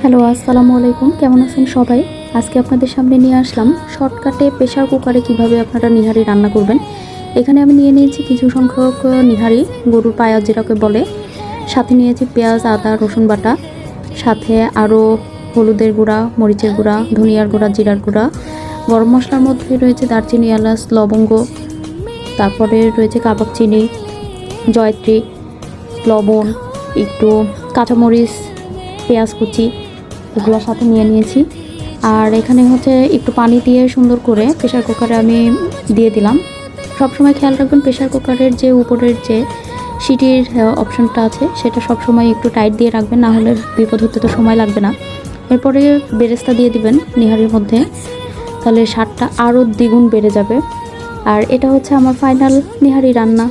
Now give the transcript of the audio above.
Hello, আসসালামু আলাইকুম। কেমন আছেন সবাই? আজকে আপনাদের সামনে নিয়ে আসলাম শর্টকাটে প্রেশার কুকারে কীভাবে আপনারা নিহারি রান্না করবেন। এখানে আমি নিয়ে নিয়েছি কিছু সংখ্যক নিহারি গরুর পায়া যেটাকে বলে। সাথে নিয়েছি পেঁয়াজ, আদা, রসুন বাটা। সাথে আরও হলুদের গুঁড়া, মরিচের গুঁড়া, ধনিয়ার গুঁড়া, জিরার গুঁড়া। গরম মশলার মধ্যে রয়েছে দারচিনি, এলাচ, লবঙ্গ। তারপরে রয়েছে কাবাব চিনি, জয়ত্রী, লবণ, একটু কাঁচামরিচ, পেঁয়াজ কুচি, এগুলোর সাথে নিয়ে নিয়েছি। আর এখানে হচ্ছে একটু পানি দিয়ে সুন্দর করে প্রেশার কুকারে আমি দিয়ে দিলাম। সবসময় খেয়াল রাখবেন প্রেশার কুকারের যে উপরের যে সিটির অপশনটা আছে, সেটা সবসময় একটু টাইট দিয়ে রাখবেন, না হলে বিপদ হতে তো সময় লাগবে না। এরপরে বেরেস্তা দিয়ে দিবেন নিহারির মধ্যে। তাহলে স্বাদটা আরও দ্বিগুণ বেড়ে যাবে। আর এটা হচ্ছে আমার ফাইনাল নিহারি রান্না।